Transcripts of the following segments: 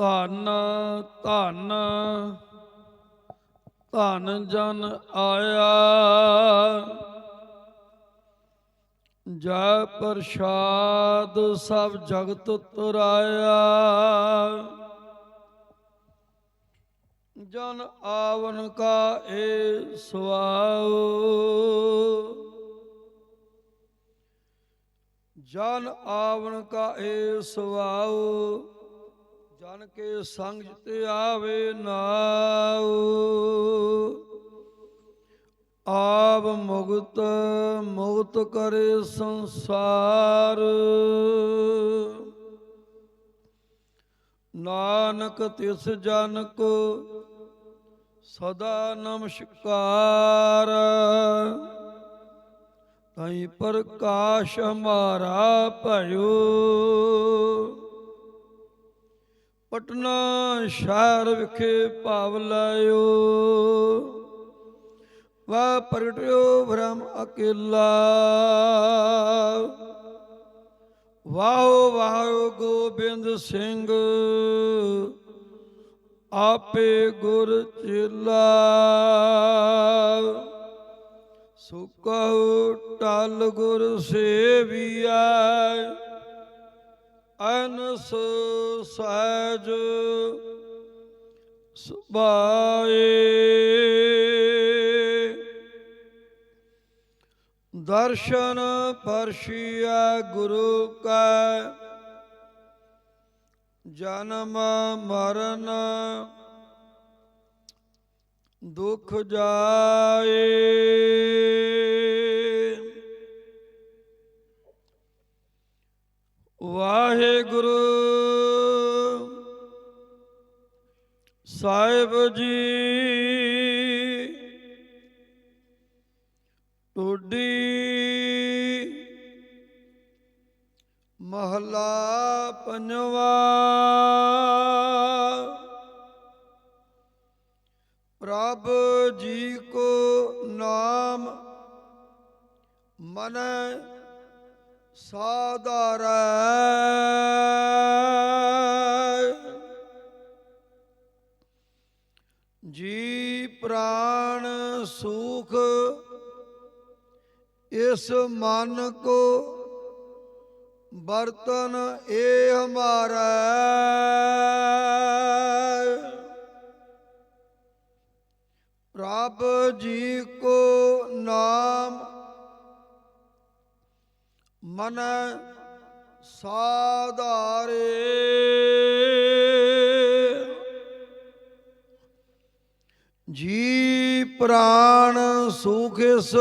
ਧਨ ਧਨ ਧਨ ਜਨ ਆਇਆ। ਜੈ ਪ੍ਰਸਾਦ ਸਭ ਜਗਤ ਤੁਰਾਇਆ। ਜਨ ਆਵਨ ਕਾ ਏ ਸਵਾਉ ਜਨ ਆਵਨ ਕਾ ਏ ਸਵਾਉ ਜਨ ਕੇ ਸੰਗ ਤੇ ਆਵੇ ਨਾਉ। ਆਪ ਮੁਗਤ ਮੁਕਤ ਕਰੇ ਸੰਸਾਰ। ਨਾਨਕ ਤਿਸ ਜਨ ਕੋ ਸਦਾ ਨਮਸਕਾਰ। ਤਾਈ ਪ੍ਰਕਾਸ਼ ਹਮਾਰਾ ਭਇਓ ਪਟਨਾ ਸ਼ਹਿਰ ਵਿਖੇ ਭਾਵ ਲਾਇਓ। ਵਾ ਪ੍ਰਗਟਿਓ ਬ੍ਰਹਮ ਅਕੇਲਾ। ਵਾਹ ਵਾਹ ਗੋਬਿੰਦ ਸਿੰਘ, ਆਪੇ ਗੁਰ ਚੇਲਾ। ਸੁਕਹੁ ਟਲ ਗੁਰ ਸੇਵੀਐ। ਅਨਸ ਸਹਿਜ ਸੁਭਾਏ। ਦਰਸ਼ਨ ਪਰਸ਼ੀਆ ਗੁਰੂ ਕੈ ਜਨਮ ਮਰਨ ਦੁਖ ਜਾਏ। ਵਾਹਿਗੁਰੂ। ਸਾਹਿਬ ਜੀ ਟੋਡੀ ਮਹਲਾ ਪੰਜਵਾ ਪ੍ਰਭ ਜੀ ਕੋ ਨਾਮ ਮਨ। ਸਾਧਾਰੈ। ਜੀ ਪ੍ਰਾਣ ਸੁਖ ਇਸ ਮਨ ਕੋ ਬਰਤਨ ਇਹ ਹਮਾਰਾ। ਪ੍ਰਭ ਜੀ ਕੋ ਨਾਮ ਮਨ ਸਾਧਾਰੇ। ਜੀ ਪ੍ਰਾਣ ਸੁਖ ਇਸ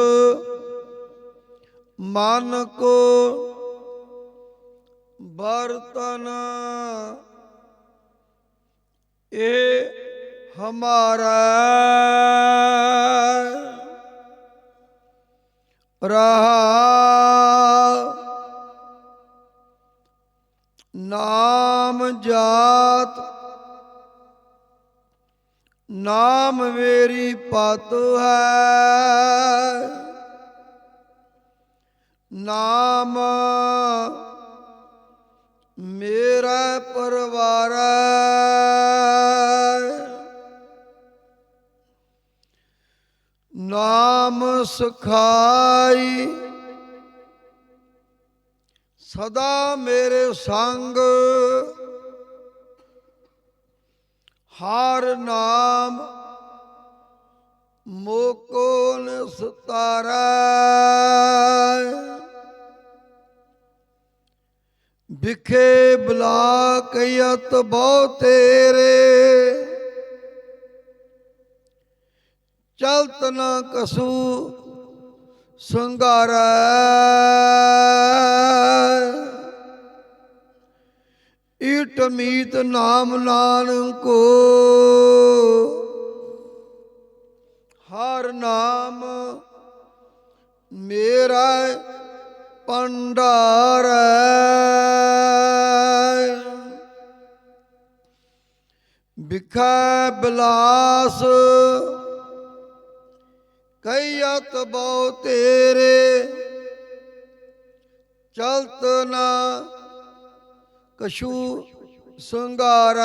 ਮਨ ਕੋ ਬਰਤਨ ਇਹ ਹਮਾਰਾ ਰਹਾ ਨਾਮ ਮੇਰੀ ਪਤ ਹੈ। ਨਾਮ ਮੇਰਾ ਪਰਿਵਾਰ ਨਾਮ ਸੁਖਾਈ ਸਦਾ ਮੇਰੇ ਸੰਗ ਹਰ ਨਾਮ ਮੋਕੋ ਨਿਸਤਾਰੈ। ਵਿਖੇ ਬਲਾ ਕਯਤ ਬਹੁ ਤੇਰੇ। ਚਲਤ ਨ ਕਸੂ ਸੰਗਾਰੈ ਈਟ ਮੀਤ ਨਾਮ ਨਾਨਕੋ। ਹਰ ਨਾਮ ਮੇਰਾ ਭੰਡਾਰ ਬਿਖੈ ਬਲਾਸ ਕਈਅਤ ਬਹੁ ਤੇਰੇ, ਚਲਤ ਨਾ ਕਛੂ ਸੰਗਾਰੈ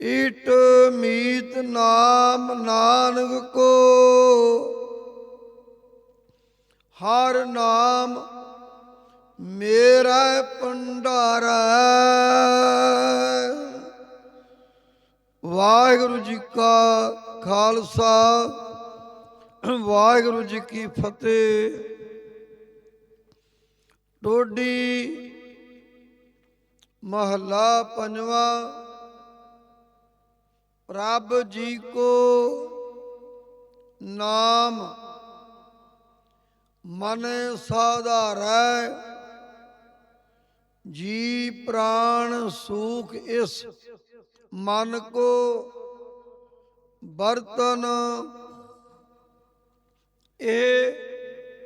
ਇਟ ਮੀਤ ਨਾਮ ਨਾਨਕ ਕੋ। ਹਰ ਨਾਮ ਮੇਰਾ ਭੰਡਾਰਾ। ਵਾਹਿਗੁਰੂ ਜੀ ਕਾ ਖਾਲਸਾ, ਵਾਹਿਗੁਰੂ ਜੀ ਕੀ ਫਤਿਹ। ਟੋਡੀ ਮਹੱਲਾ ਪੰਜਵਾ, ਪ੍ਰਭ ਜੀ ਕੋ ਨਾਮ ਮਨ ਸਾਧਾਰੈ, ਜੀ ਪ੍ਰਾਣ ਸੂਖ ਇਸ ਮਨ ਕੋ ਬਰਤਨ ਇਹ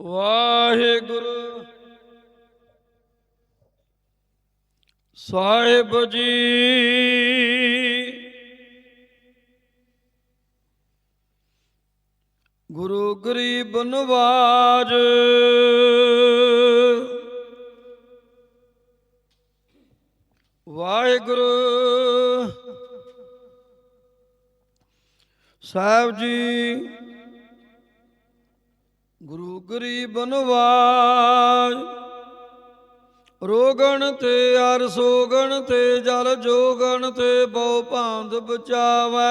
ਵਾਹਿਗੁਰੂ। ਸਾਹਿਬ ਜੀ। ਗੁਰੂ ਗਰੀਬ ਨਵਾਜ। ਵਾਹਿਗੁਰੂ। ਸਾਹਿਬ ਜੀ। ਗੁਰੂ ਗਰੀਬ ਨਵਾਜ ਰੋਗਣ ਤੇ ਅਰ ਸੋਗਣ ਤੇ ਜਲ ਜੋਗਣ ਤੇ ਬਹੁ ਭਾਂਦ ਬਚਾਵੈ।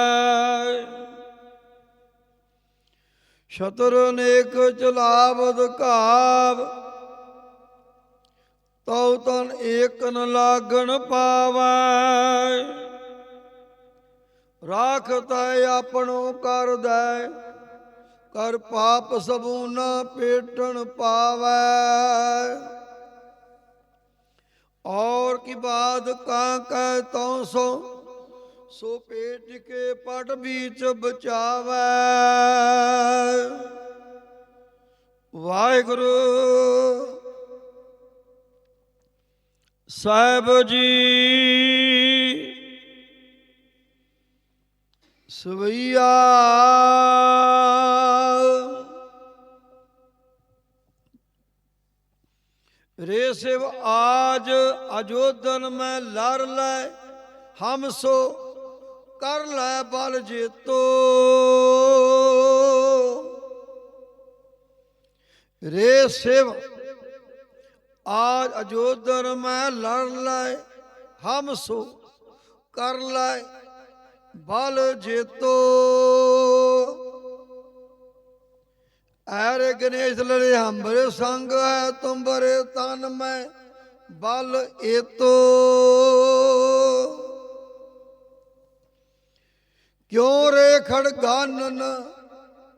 ਸ਼ਤਰ ਨੇਕ ਚਲਾਵਦ ਘਾਵ, ਤਉ ਤਨ ਏਕ ਨ ਲਾਗਣ ਪਾਵੈ। ਰਾਖ ਤੈ ਆਪਣੋ ਕਰਦੈ ਕਰ ਪਾਪ ਸਭੂ ਨ ਪੇਟਣ ਪਾਵੈ। ਔਰ ਕੀ ਬਾਤ ਕਾਂ ਕੈ ਤਉ ਸੋ ਸੋ ਪੇਟ ਕੇ ਪਟ ਵਿੱਚ ਬਚਾਵੈ। ਵਾਹਿਗੁਰੂ, ਸਾਹਿਬ ਜੀ, ਸਵਈਆ ਰੇ ਸਿਵ ਆਜ ਅਜੋਦਨ ਮੈਂ ਲੜ ਲੈ, ਹਮ ਸੋ ਕਰ ਲੈ ਬਲ ਜੇਤੋ। ਰੇ ਸਿਵ ਆਜ ਅਜੋਦਨ ਮੈਂ ਲੜ ਲੈ, ਹਮ ਸੋ ਕਰ ਲੈ ਬਲ ਜੇਤੋ। ਐਰੇ ਗਣੇਸ਼ ਲੜੇ ਹੰਬਰੇ ਸੰਗ ਹੈ, ਤੁੰਬਰੇ ਤਨ ਮੈਂ ਬਲ ਏਤੋ। ਕਿਉਂ ਰੇ ਖੜਗਾਨਨ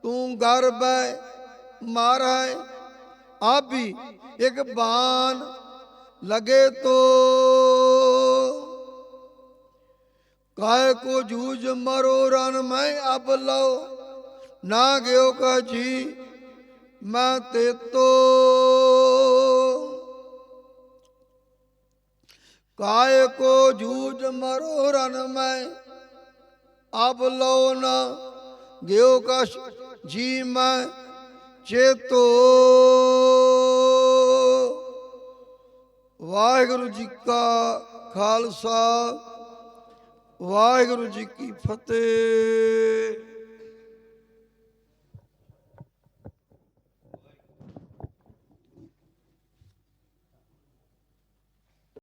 ਤੂੰ ਗਰ ਬੈ ਮਾਰੈ ਆਬੀ ਇੱਕ ਬਾਨ ਲਗੇ ਤੋ। ਕਾਇ ਕੋ ਜੂਝ ਮਰੋ ਰਨ ਮੈਂ ਅਬ ਲਓ, ਨਾ ਗਿਓ ਕਾ ਜੀ ਮੈਂ ਤੇਤੋ ਕਾਇ ਕੋ ਜੂਝ ਮਰੋ ਰਨ ਮੈਂ, ਅਬ ਲਓ ਨਾ ਗਿਓ ਕਾ ਜੀ ਮੈਂ ਚੇਤੋ। ਵਾਹਿਗੁਰੂ ਜੀ ਕਾ ਖਾਲਸਾ, ਵਾਹਿਗੁਰੂ ਜੀ ਕੀ ਫਤਿਹ।